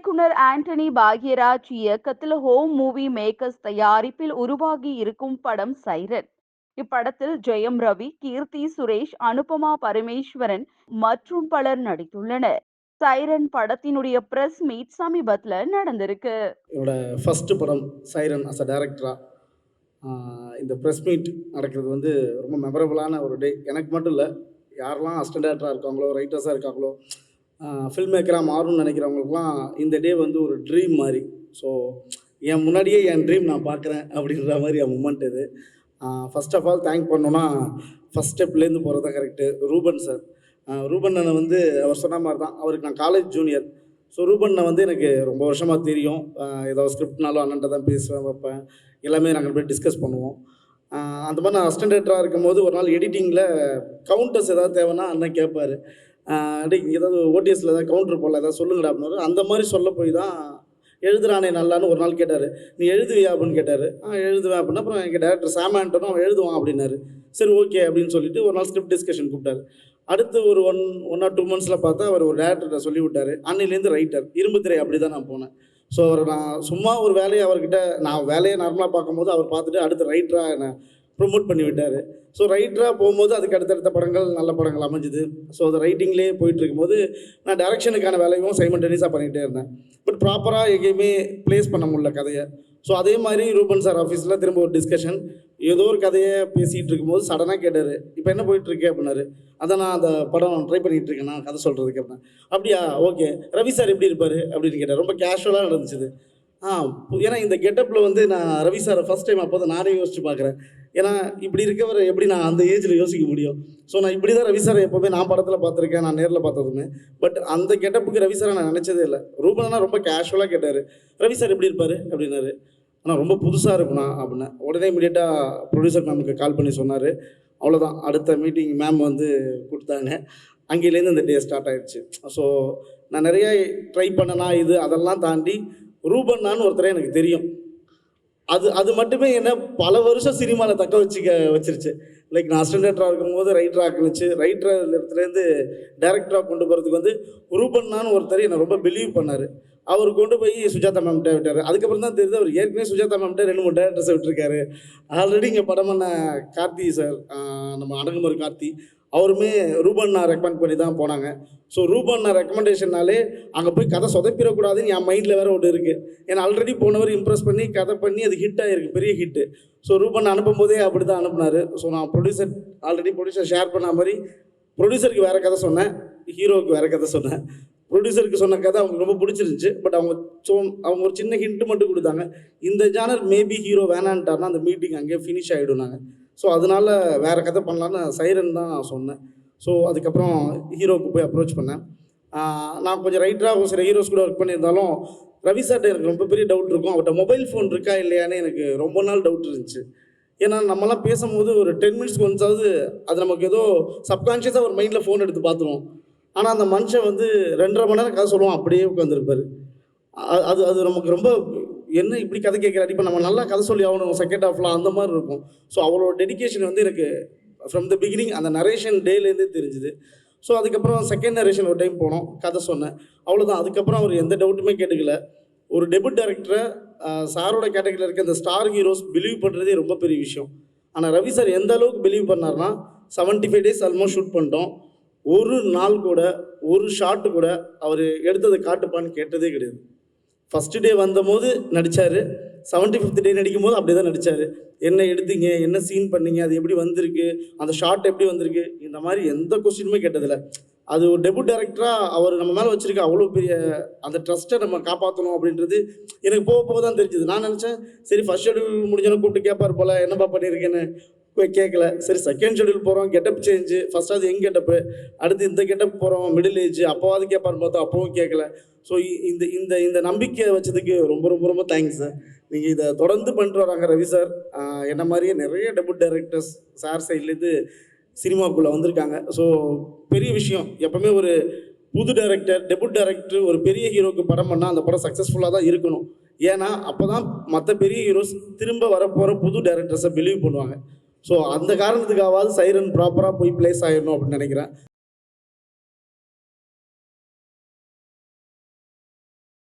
இயக்குனர் ஆண்டனி பாக்யராஜ் இயக்கத்தில் home movie makers தயாரிப்பில் உருவாகி இருக்கும் படம் சைரன். இப்படத்தில் ஜெயம் ரவி கீர்த்தி சுரேஷ் அனுபமா பரமேஸ்வரன் மற்றும் பலர் நடித்துள்ளனர். சைரன் படத்தினுடைய பிரஸ் மீட் சமீபத்தில் நடந்திருக்கு. என்னோட ஃபஸ்ட்டு படம் சைரன் அஸ் அ டேரக்டராக இந்த ப்ரெஸ் மீட் நடக்கிறது வந்து ரொம்ப மெமரபுளான ஒரு டே எனக்கு மட்டும் இல்லை யாரெல்லாம் அசிஸ்டன்ட் டேரக்டராக இருக்காங்களோ ரைட்டர்ஸாக இருக்காங்களோ ஃபில்ம் மேக்கராக மாறும்னு நினைக்கிறவங்களுக்குலாம் இந்த டே வந்து ஒரு ட்ரீம் மாதிரி. ஸோ என் முன்னாடியே என் ட்ரீம் நான் பார்க்குறேன் அப்படின்ற மாதிரி என் மூமெண்ட் இது. ஃபர்ஸ்ட் ஆஃப் ஆல் தேங்க் பண்ணோன்னா ஃபஸ்ட் ஸ்டெப்லேருந்து போகிறது தான் கரெக்டு ரூபன் சார் ரூபன் அண்ணன் வந்து அவர் சொன்ன மாதிரி தான். அவருக்கு நான் காலேஜ் ஜூனியர் ஸோ ரூபண்ணை வந்து எனக்கு ரொம்ப வருஷமாக தெரியும். ஏதாவது ஸ்கிரிப்ட்னாலும் அண்ணன்ட்ட தான் பேசுவேன் வைப்பேன். எல்லாமே நாங்கள் போய் டிஸ்கஸ் பண்ணுவோம். அந்த மாதிரி நான் அஸ்டண்டேட்டராக இருக்கும் இருக்கும்போது ஒரு நாள் எடிட்டிங்கில் கவுண்டர்ஸ் ஏதாவது தேவைன்னா அண்ணன் கேட்பாரு டேய் இங்கே ஏதாவது ஓடிஎஸில் ஏதாவது கவுண்டர் போடல ஏதாவது சொல்லுங்கடா அப்படின்னாரு. அந்த மாதிரி சொல்ல போய் தான் எழுதுறானே நல்லான்னு ஒரு நாள் கேட்டார். நீ எழுதுவியா? அப்படின்னு கேட்டார். ஆ எழுதுவேன் அப்படின்னா. அப்புறம் எங்கள் டேரக்டர் சாம் அவன் எழுதுவான் அப்படின்னாரு. சரி ஓகே அப்படின்னு சொல்லிட்டு ஒரு நாள் ஸ்கிரிப்ட் டிஸ்கஷன் கூப்பிட்டாரு. அடுத்து ஒரு ஒன் ஒன் ஆர் டூ மந்த்ஸில் பார்த்தா அவர் ஒரு டேரக்டர்கிட்ட சொல்லி விட்டார். ரைட்டர் இரும்பு திரை அப்படி தான் நான் போனேன். ஸோ அவர் நான் சும்மா ஒரு வேலையை அவர்கிட்ட நான் வேலையை நார்மலாக பார்க்கும்போது அவர் பார்த்துட்டு அடுத்து ரைட்டராக என்னை ப்ரொமோட் பண்ணி விட்டார். ஸோ ரைட்டராக போகும்போது அதுக்கு அடுத்தடுத்த படங்கள் நல்ல படங்கள் அமைஞ்சுது. ஸோ அது ரைட்டிங்லேயே போயிட்டு இருக்கும்போது நான் டேரக்ஷனுக்கான வேலையும் சைமண்டனிஸாக பண்ணிகிட்டே இருந்தேன். பட் ப்ராப்பராக எங்கேயுமே ப்ளேஸ் பண்ண முடியல கதையை. ஸோ அதே மாதிரி ரூபன் சார் ஆஃபீஸில் திரும்ப ஒரு டிஸ்கஷன் ஏதோ ஒரு கதையை பேசிகிட்டு இருக்கும்போது சடனாக கேட்டார் இப்போ என்ன போயிட்டுருக்கு? அப்படின்னாரு. அதை நான் அந்த படம் ட்ரை பண்ணிகிட்டு இருக்கேன் நான் கதை சொல்கிறதுக்கு அப்படின்னா. அப்படியா? ஓகே. ரவி சார் எப்படி இருப்பார்? அப்படின்னு கேட்டார். ரொம்ப கேஷுவலாக நடந்துச்சு ஆ ஏன்னா இந்த கெட்டப்பில் வந்து நான் ரவி சாரை ஃபஸ்ட் டைம் அப்போ தான் நானே யோசிச்சு பார்க்குறேன். ஏன்னா இப்படி இருக்கவர் எப்படி நான் அந்த ஏஜில் யோசிக்க முடியும்? ஸோ நான் இப்படி தான் ரவி சாரை எப்போவுமே நான் படத்தில் பார்த்துருக்கேன் நான் நேரில் பார்த்ததுமே. பட் அந்த கெட்டப்புக்கு ரவி சாரை நான் நினச்சதே இல்லை. ரூபனா ரொம்ப கேஷுவலாக கேட்டார். ரவி சார் எப்படி இருப்பார்? அப்படின்னாரு. ஆனால் ரொம்ப புதுசாக இருக்குண்ணா அப்படின்னு. உடனே இமீடியட்டாக ப்ரொடியூசர் மேமுக்கு கால் பண்ணி சொன்னார். அவ்வளோதான் அடுத்த மீட்டிங் மேம் வந்து கொடுத்தாங்க. அங்கேலேருந்து இந்த டே ஸ்டார்ட் ஆகிடுச்சு ஸோ நான் நிறைய ட்ரை பண்ணனா இது அதெல்லாம் தாண்டி ரூபண்ணான்னு ஒருத்தரை எனக்கு தெரியும். அது அது மட்டுமே என்ன பல வருஷம் சினிமாவில் தக்க வச்சுக்க வச்சிருச்சு. லைக் நான் அசிஸ்டன்டேட்டராக இருக்கும்போது ரைட்டராக ஆக்குனுச்சு ரைட்டர் இடத்துலேருந்து டேரக்டராக கொண்டு போகிறதுக்கு வந்து ரூபண்ணான்னு ஒருத்தர் என்னை ரொம்ப பிலீவ் பண்ணார். அவர் கொண்டு போய் சுஜாதா மேம்கிட்ட விட்டார். அதுக்கப்புறம் தான் தெரியுது அவர் ஏற்கனவே சுஜாதா மேம்கிட்ட ரெண்டு மூணு டேரக்டர்ஸை விட்டுருக்காரு. ஆல்ரெடி இங்கே படம் பண்ண கார்த்தி சார் நம்ம அடங்குமுறை கார்த்தி. அவருமே ரூபண்ணா ரெக்கமெண்ட் பண்ணி தான் போனாங்க. ஸோ ரூபண்ணா ரெக்கமெண்டேஷன்னாலே அங்கே போய் கதை சொதப்பிடக்கூடாதுன்னு என் மைண்டில் வேற ஒன்று இருக்குது ஏன்னா ஆல்ரெடி போனவர் இம்ப்ரெஸ் பண்ணி கதை பண்ணி அது ஹிட் ஆகிருக்கு பெரிய ஹிட்டு ஸோ ரூபண்ணா அனுப்பும் போதே அப்படி தான் அனுப்புனார். ஸோ நான் ப்ரொடியூசர் ஆல்ரெடி ப்ரொடியூசர் ஷேர் பண்ண மாதிரி ப்ரொடியூசருக்கு வேறு கதை சொன்னேன் ஹீரோவுக்கு வேறு கதை சொன்னேன். ப்ரொடியூசருக்கு சொன்ன கதை அவங்களுக்கு ரொம்ப பிடிச்சிருந்துச்சு. பட் அவங்க சோ அவங்க ஒரு சின்ன ஹிண்ட்டு மட்டும் கொடுத்தாங்க. இந்த ஜானர் மேபி ஹீரோ வேணான்ட்டார்னா அந்த மீட்டிங் அங்கேயே ஃபினிஷ் ஆகிடும் நாங்கள் ஸோ அதனால வேறு கதை பண்ணலான்னு சைரன் தான் சொன்னேன். ஸோ அதுக்கப்புறம் ஹீரோவுக்கு போய் அப்ரோச் பண்ணேன். நான் கொஞ்சம் ரைட்டராக சில ஹீரோஸ் கூட ஒர்க் பண்ணியிருந்தாலும் ரவி சார்ட்ட எனக்கு ரொம்ப பெரிய டவுட் இருக்கும். அவர்கிட்ட மொபைல் ஃபோன் இருக்கா இல்லையான்னு எனக்கு ரொம்ப நாள் டவுட் இருந்துச்சு. ஏன்னா நம்மலாம் பேசும்போது ஒரு டென் மினிட்ஸ்க்கு ஒன்ஸாவது அது நமக்கு ஏதோ சப்கான்ஷியஸாக ஒரு மைண்டில் ஃபோன் எடுத்து பார்த்துருவோம் ஆனால் அந்த மனுஷன் வந்து ரெண்டரை மணி நேரம் கதை சொல்லுவான் அப்படியே உட்காந்துருப்பார் அது அது நமக்கு ரொம்ப என்ன இப்படி கதை கேட்குறாரு? இப்போ நம்ம நல்லா கதை சொல்லி ஆகணும் செகண்ட் ஹாஃப்லாம் அந்த மாதிரி இருக்கும். ஸோ அவளோட டெடிகேஷன் வந்து எனக்கு ஃப்ரம் த பிகினிங் அந்த நரேஷன் டேலேருந்தே தெரிஞ்சுது. ஸோ அதுக்கப்புறம் செகண்ட் நரேஷன் ஒரு டைம் போனோம் கதை சொன்னேன். அவ்வளோதான் அதுக்கப்புறம் அவர் எந்த டவுட்டுமே கேட்டுக்கல. ஒரு டெபுட் டேரக்டரை சாரோட கேட்டகரியில் இருக்க அந்த ஸ்டார் ஹீரோஸ் பிலீவ் பண்ணுறதே ரொம்ப பெரிய விஷயம். ஆனால் ரவி சார் எந்த அளவுக்கு பிலீவ் பண்ணார்னா seventy five days almost shoot பண்ணிட்டோம். ஒரு நாள் கூட ஒரு ஷாட்டு கூட அவர் எடுத்ததை காட்டுப்பான்னு கேட்டதே கிடையாது. ஃபஸ்ட்டு டே வந்தபோது நடித்தார் செவன்ட்டி ஃபிஃப்த் டே நடிக்கும் போது அப்படி தான் நடித்தார் என்ன எடுத்தீங்க? என்ன சீன் பண்ணீங்க? அது எப்படி வந்திருக்கு? அந்த ஷார்ட் எப்படி வந்திருக்கு? இந்த மாதிரி எந்த கொஸ்டினுமே கேட்டதில்ல. அது ஒரு டெபுட் டேரக்டராக அவர் நம்ம மேலே வச்சுருக்க அவ்வளோ பெரிய அந்த ட்ரஸ்ட்டை நம்ம காப்பாற்றணும் அப்படின்றது எனக்கு போக போக தான் தெரிஞ்சுது. நான் நினச்சேன் சரி ஃபஸ்ட் ஷெடியூல் முடிஞ்சோன்னு கூப்பிட்டு கேட்பார் போல். என்னப்பா பண்ணியிருக்கேன்னு? போய் கேட்கல சரி செகண்ட் ஷெடியூல் போகிறோம் கெட்டப் சேஞ்சு ஃபஸ்ட்டாவது எங் கெட்டப்பு அடுத்து இந்த கெட்டப் போகிறோம் மிடில் ஏஜ் அப்போவாது கேட்பார் பார்த்தா அப்போவும் கேட்கல ஸோ இந்த இந்த இந்த நம்பிக்கையை வச்சதுக்கு ரொம்ப ரொம்ப ரொம்ப தேங்க்ஸ் சார் நீங்கள் இதை தொடர்ந்து பண்ணிட்டு வராங்க ரவி சார் என்ன மாதிரியே நிறைய டெபுட் டைரக்டர்ஸ் சார் சைட்லேருந்து சினிமாவுக்குள்ளே வந்திருக்காங்க. ஸோ பெரிய விஷயம். எப்பவுமே ஒரு புது டைரக்டர் டெபுட் டைரக்டர் ஒரு பெரிய ஹீரோக்கு படம் பண்ணால் அந்த படம் சக்ஸஸ்ஃபுல்லாக தான் இருக்கணும். ஏன்னா அப்போ தான் மற்ற பெரிய ஹீரோஸ் திரும்ப வரப்போகிற புது டைரக்டர்ஸை பிலீவ் பண்ணுவாங்க. ஸோ அந்த காரணத்துக்காவது சைரன் ப்ராப்பராக போய் ப்ளேஸ் ஆகிடணும் அப்படின்னு நினைக்கிறேன்.